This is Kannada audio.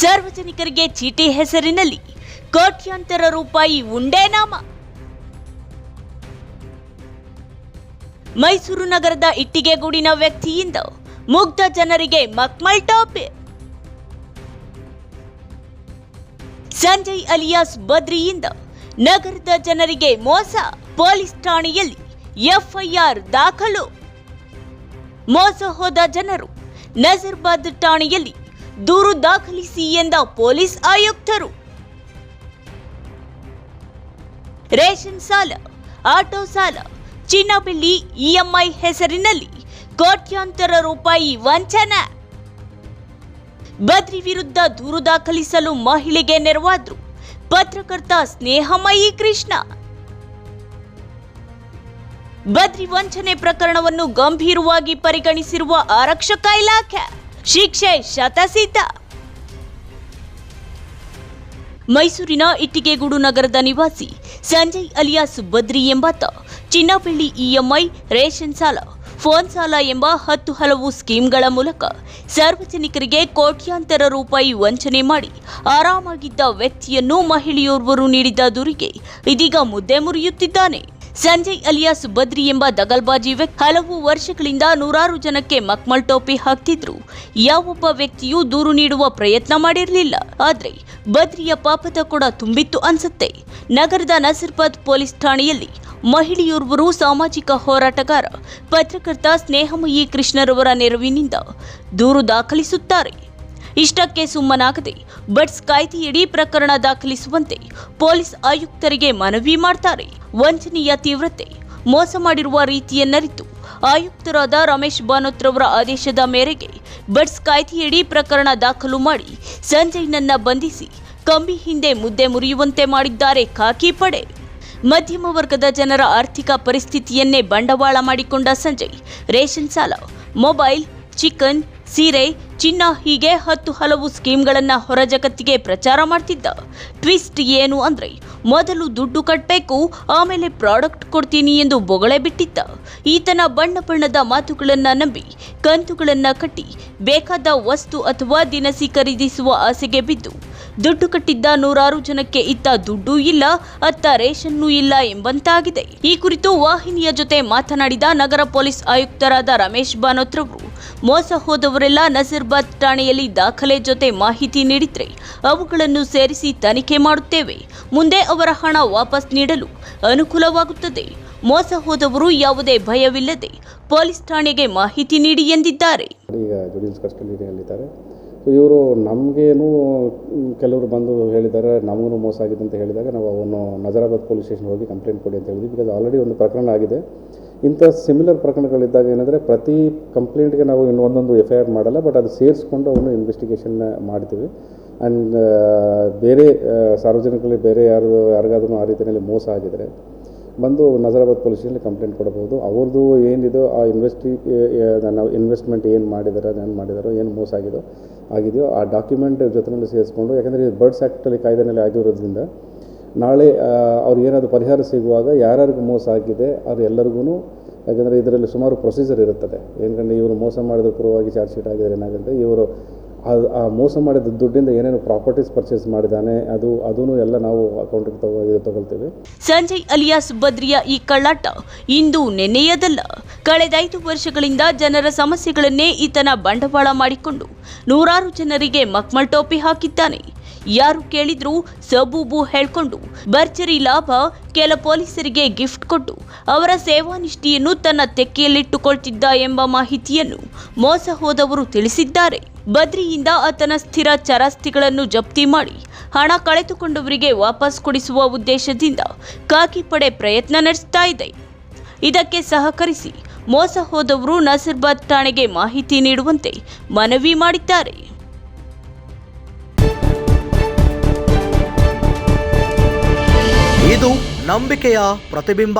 ಸಾರ್ವಜನಿಕರಿಗೆ ಚೀಟಿ ಹೆಸರಿನಲ್ಲಿ ಕೋಟ್ಯಾಂತರ ರೂಪಾಯಿ ಉಂಡೇನಾಮ ಮೈಸೂರು ನಗರದ ಇಟ್ಟಿಗೆಗೂಡಿನ ವ್ಯಕ್ತಿಯಿಂದ ಮುಗ್ಧ ಜನರಿಗೆ ಮಕ್ಮಲ್ ಟಾಪ್. ಸಂಜಯ್ ಅಲಿಯಾಸ್ ಬದ್ರಿಯಿಂದ ನಗರದ ಜನರಿಗೆ ಮೋಸ, ಪೊಲೀಸ್ ಠಾಣೆಯಲ್ಲಿ ಎಫ್ಐಆರ್ ದಾಖಲು. ಮೋಸ ಹೋದ ಜನರು ನಜರ್ಬಾದ್ ಠಾಣೆಯಲ್ಲಿ ದೂರು ದಾಖಲಿಸಿ ಎಂದ ಪೊಲೀಸ್ ಆಯುಕ್ತರು. ರೇಷನ್ ಸಾಲ, ಆಟೋ ಸಾಲ, ಚಿನ್ನ ಬೆಳ್ಳಿ, ಇಎಂಐ ಹೆಸರಿನಲ್ಲಿ ಕೋಟ್ಯಾಂತರ ರೂಪಾಯಿ ವಂಚನೆ. ಬದ್ರಿ ವಿರುದ್ಧ ದೂರು ದಾಖಲಿಸಲು ಮಹಿಳೆಗೆ ನೆರವಾದ್ರು ಪತ್ರಕರ್ತ ಸ್ನೇಹಮಯಿ ಕೃಷ್ಣ. ಬದ್ರಿ ವಂಚನೆ ಪ್ರಕರಣವನ್ನು ಗಂಭೀರವಾಗಿ ಪರಿಗಣಿಸಿರುವ ಆರಕ್ಷಕ ಇಲಾಖೆ. ಶಿಕ್ಷೆ ಶತಸಿದ್ಧ. ಮೈಸೂರಿನ ಇಟ್ಟಿಗೆಗೂಡು ನಗರದ ನಿವಾಸಿ ಸಂಜಯ್ ಅಲಿಯಾಸ್ ಬದ್ರಿ ಎಂಬಾತ ಚಿನ್ನ ಬೆಳ್ಳಿ ಇಎಂಐ ರೇಷನ್ ಸಾಲ, ಫೋನ್ ಸಾಲ ಎಂಬ ಹತ್ತು ಹಲವು ಸ್ಕೀಮ್ಗಳ ಮೂಲಕ ಸಾರ್ವಜನಿಕರಿಗೆ ಕೋಟ್ಯಾಂತರ ರೂಪಾಯಿ ವಂಚನೆ ಮಾಡಿ ಆರಾಮಾಗಿದ್ದ ವ್ಯಕ್ತಿಯನ್ನು ಮಹಿಳೆಯೋರ್ವರು ನೀಡಿದ ದೂರಿಗೆ ಇದೀಗ ಮುದ್ದೆ ಮುರಿಯುತ್ತಿದ್ದಾನೆ. ಸಂಜಯ್ ಅಲಿಯಾಸ್ ಬದ್ರಿ ಎಂಬ ದಗಲ್ಬಾಜಿ ವ್ಯಕ್ತಿ ಹಲವು ವರ್ಷಗಳಿಂದ ನೂರಾರು ಜನಕ್ಕೆ ಮಕ್ಮಲ್ ಟೋಪಿ ಹಾಕ್ತಿದ್ರು. ಯಾವೊಬ್ಬ ವ್ಯಕ್ತಿಯೂ ದೂರು ನೀಡುವ ಪ್ರಯತ್ನ ಮಾಡಿರಲಿಲ್ಲ. ಆದ್ರೆ ಬದ್ರಿಯ ಪಾಪದ ಕೂಡ ತುಂಬಿತ್ತು ಅನ್ಸುತ್ತೆ. ನಗರದ ನಸರ್ಬಾದ್ ಪೊಲೀಸ್ ಠಾಣೆಯಲ್ಲಿ ಮಹಿಳೆಯೋರ್ವರು ಸಾಮಾಜಿಕ ಹೋರಾಟಗಾರ, ಪತ್ರಕರ್ತ ಸ್ನೇಹಮಯಿ ಕೃಷ್ಣರವರ ನೆರವಿನಿಂದ ದೂರು ದಾಖಲಿಸುತ್ತಾರೆ. ಇಷ್ಟಕ್ಕೆ ಸುಮ್ಮನಾಗದೆ ಬಟ್ಸ್ ಕಾಯ್ದೆಯಡಿ ಪ್ರಕರಣ ದಾಖಲಿಸುವಂತೆ ಪೊಲೀಸ್ ಆಯುಕ್ತರಿಗೆ ಮನವಿ ಮಾಡ್ತಾರೆ. ವಂಚನೆಯ ತೀವ್ರತೆ, ಮೋಸ ಮಾಡಿರುವ ರೀತಿಯನ್ನರಿತು ಆಯುಕ್ತರಾದ ರಮೇಶ್ ಬಾನೋತ್ರವರ ಆದೇಶದ ಮೇರೆಗೆ ಬಡ್ಸ್ ಕಾಯ್ದೆಯಡಿ ಪ್ರಕರಣ ದಾಖಲು ಮಾಡಿ ಸಂಜಯ್ನನ್ನ ಬಂಧಿಸಿ ಕಂಬಿ ಹಿಂದೆ ಮುದ್ದೆ ಮುರಿಯುವಂತೆ ಮಾಡಿದ್ದಾರೆ ಖಾಕಿ ಪಡೆ. ಮಧ್ಯಮ ವರ್ಗದ ಜನರ ಆರ್ಥಿಕ ಪರಿಸ್ಥಿತಿಯನ್ನೇ ಬಂಡವಾಳ ಮಾಡಿಕೊಂಡ ಸಂಜಯ್, ರೇಷನ್ ಸಾಲ, ಮೊಬೈಲ್, ಚಿಕನ್, ಸೀರೆ ಚಿನ್ನ ಹೀಗೆ ಹತ್ತು ಹಲವು ಸ್ಕೀಮ್ಗಳನ್ನು ಹೊರ ಜಗತ್ತಿಗೆ ಪ್ರಚಾರ ಮಾಡ್ತಿದ್ದ. ಟ್ವಿಸ್ಟ್ ಏನು ಅಂದ್ರೆ, ಮೊದಲು ದುಡ್ಡು ಕಟ್ಟಬೇಕು ಆಮೇಲೆ ಪ್ರಾಡಕ್ಟ್ ಕೊಡ್ತೀನಿ ಎಂದು ಬೊಗಳೆ ಬಿಟ್ಟಿದ್ದ. ಈತನ ಬಣ್ಣ ಬಣ್ಣದ ಮಾತುಗಳನ್ನು ನಂಬಿ, ಕಂತುಗಳನ್ನು ಕಟ್ಟಿ, ಬೇಕಾದ ವಸ್ತು ಅಥವಾ ದಿನಸಿ ಖರೀದಿಸುವ ಆಸೆಗೆ ಬಿದ್ದು. ದುಡ್ಡು ಕಟ್ಟಿದ್ದ ನೂರಾರು ಜನಕ್ಕೆ ಇತ್ತ ದುಡ್ಡು ಇಲ್ಲ, ಅತ್ತ ರೇಷನ್ನೂ ಇಲ್ಲ ಎಂಬಂತಾಗಿದೆ. ಈ ಕುರಿತು ವಾಹಿನಿಯ ಜೊತೆ ಮಾತನಾಡಿದ ನಗರ ಪೊಲೀಸ್ ಆಯುಕ್ತರಾದ ರಮೇಶ್ ಬಾನೋತ್ರವರು ಮೋಸ ಹೋದವರೆಲ್ಲ ನಸೀರ್ಬಾದ್ ಠಾಣೆಯಲ್ಲಿ ದಾಖಲೆ ಜೊತೆ ಮಾಹಿತಿ ನೀಡಿದ್ರೆ ಅವುಗಳನ್ನು ಸೇರಿಸಿ ತನಿಖೆ ಮಾಡುತ್ತೇವೆ. ಮುಂದೆ ಅವರ ಹಣ ವಾಪಸ್ ನೀಡಲು ಅನುಕೂಲವಾಗುತ್ತದೆ. ಮೋಸ ಹೋದವರು ಯಾವುದೇ ಭಯವಿಲ್ಲದೆ ಪೊಲೀಸ್ ಠಾಣೆಗೆ ಮಾಹಿತಿ ನೀಡಿ ಎಂದಿದ್ದಾರೆ. ಸೊ ಇವರು ನಮಗೇನು ಕೆಲವರು ಬಂದು ಹೇಳಿದ್ದಾರೆ ನಮಗೂ ಮೋಸ ಆಗಿದೆ ಅಂತ ಹೇಳಿದಾಗ ನಾವು ಅವನು ನಜರಾಬಾದ್ ಪೊಲೀಸ್ ಸ್ಟೇಷನ್ ಹೋಗಿ ಕಂಪ್ಲೇಂಟ್ ಕೊಡಿ ಅಂತ ಹೇಳಿದ್ವಿ. ಬಿಕಾಸ್ ಆಲ್ರೆಡಿ ಒಂದು ಪ್ರಕರಣ ಆಗಿದೆ. ಇಂಥ ಸಿಮಿಲರ್ ಪ್ರಕರಣಗಳಿದ್ದಾಗ ಏನಂದರೆ ಪ್ರತಿ ಕಂಪ್ಲೇಂಟ್ಗೆ ನಾವು ಇನ್ನು ಒಂದೊಂದು ಎಫ್ ಐ ಆರ್ ಮಾಡಲ್ಲ ಬಟ್ ಅದು ಸೇರಿಸ್ಕೊಂಡು ಅವನು ಇನ್ವೆಸ್ಟಿಗೇಷನ್ನ ಮಾಡ್ತೀವಿ. ಆ್ಯಂಡ್ ಬೇರೆ ಸಾರ್ವಜನಿಕರಲ್ಲಿ ಬೇರೆ ಯಾರು, ಯಾರಿಗಾದ್ರೂ ಆ ರೀತಿಯಲ್ಲಿ ಮೋಸ ಆಗಿದರೆ ಬಂದು ನಜರಾಬಾದ್ ಪೊಲೀಸ್ ಸ್ಟೇಷನಲ್ಲಿ ಕಂಪ್ಲೇಂಟ್ ಕೊಡಬಹುದು. ಅವ್ರದ್ದು ಏನಿದೋ ಆ ಇನ್ವೆಸ್ಟಿ ನಾವು ಇನ್ವೆಸ್ಟ್ಮೆಂಟ್ ಏನು ಮಾಡಿದಾರೆ ಏನು ಮಾಡಿದಾರೋ, ಏನು ಮೋಸ ಆಗಿದೋ, ಆಗಿದೆಯೋ, ಆ ಡಾಕ್ಯುಮೆಂಟ್ ಜೊತೆಯಲ್ಲಿ ಸೇರಿಸ್ಕೊಂಡು, ಯಾಕಂದರೆ ಬರ್ಡ್ಸ್ ಆ್ಯಕ್ಟಲ್ಲಿ ಕಾಯ್ದೆನಲ್ಲಿ ಆಗಿರೋದ್ರಿಂದ, ನಾಳೆ ಅವ್ರಿಗೇನಾದರೂ ಪರಿಹಾರ ಸಿಗುವಾಗ ಯಾರ್ಯಾರಿಗೂ ಮೋಸ ಆಗಿದೆ ಅವ್ರು ಎಲ್ಲರಿಗೂ ಯಾಕಂದರೆ ಇದರಲ್ಲಿ ಸುಮಾರು ಪ್ರೊಸೀಜರ್ ಇರುತ್ತದೆ. ಏನಂದರೆ ಇವರು ಮೋಸ ಮಾಡಿದ ಪೂರ್ವವಾಗಿ ಚಾರ್ಜ್ ಶೀಟ್ ಆಗಿದ್ರೆ ಏನಾಗುತ್ತೆ, ಇವರು ಆ- ಆ ಮೋಸ ಮಾಡಿದ ದುಡ್ಡಿಂದ ಏನೇನು ಪ್ರಾಪರ್ಟೀಸ್ ಪರ್ಚೇಸ್ ಮಾಡಿದ್ದಾನೆ ಅದು ಅದೂ ಎಲ್ಲ ನಾವು ಅಕೌಂಟಿಗೆ ತಗೋ ತಗೊಳ್ತೀವಿ. ಸಂಜಯ್ ಅಲಿಯಾಸ್ ಬದ್ರಿಯ ಈ ಕಳ್ಳಾಟ ಇಂದು ನೆನೆಯದಲ್ಲ. ಕಳೆದ ಐದು ವರ್ಷಗಳಿಂದ ಜನರ ಸಮಸ್ಯೆಗಳನ್ನೇ ಈತನ ಬಂಡವಾಳ ಮಾಡಿಕೊಂಡು ನೂರಾರು ಜನರಿಗೆ ಮಕ್ಮಲ್ ಟೋಪಿ ಹಾಕಿದ್ದಾನೆ. ಯಾರು ಕೇಳಿದ್ರು ಸಬೂಬು ಹೇಳ್ಕೊಂಡು, ಭರ್ಜರಿ ಲಾಭ ಕೆಲ ಪೊಲೀಸರಿಗೆ ಗಿಫ್ಟ್ ಕೊಟ್ಟು, ಅವರ ಸೇವಾನಿಷ್ಠಿಯನ್ನು ತನ್ನ ತೆಕ್ಕೆಯಲ್ಲಿಟ್ಟುಕೊಳ್ತಿದ್ದ ಎಂಬ ಮಾಹಿತಿಯನ್ನು ಮೋಸ ಹೋದವರು ತಿಳಿಸಿದ್ದಾರೆ. ಬದ್ರಿಯಿಂದ ಆತನ ಸ್ಥಿರ ಚರಾಸ್ತಿಗಳನ್ನು ಜಪ್ತಿ ಮಾಡಿ ಹಣ ಕಳೆದುಕೊಂಡವರಿಗೆ ವಾಪಸ್ ಕೊಡಿಸುವ ಉದ್ದೇಶದಿಂದ ಖಾಕಿ ಪಡೆ ಪ್ರಯತ್ನ ನಡೆಸ್ತಾ ಇದೆ. ಇದಕ್ಕೆ ಸಹಕರಿಸಿ ಮೋಸ ಹೋದವರು ನಸೀರ್ಬಾದ್ ಠಾಣೆಗೆ ಮಾಹಿತಿ ನೀಡುವಂತೆ ಮನವಿ ಮಾಡಿದ್ದಾರೆ. ಇದು ನಂಬಿಕೆಯ ಪ್ರತಿಬಿಂಬ.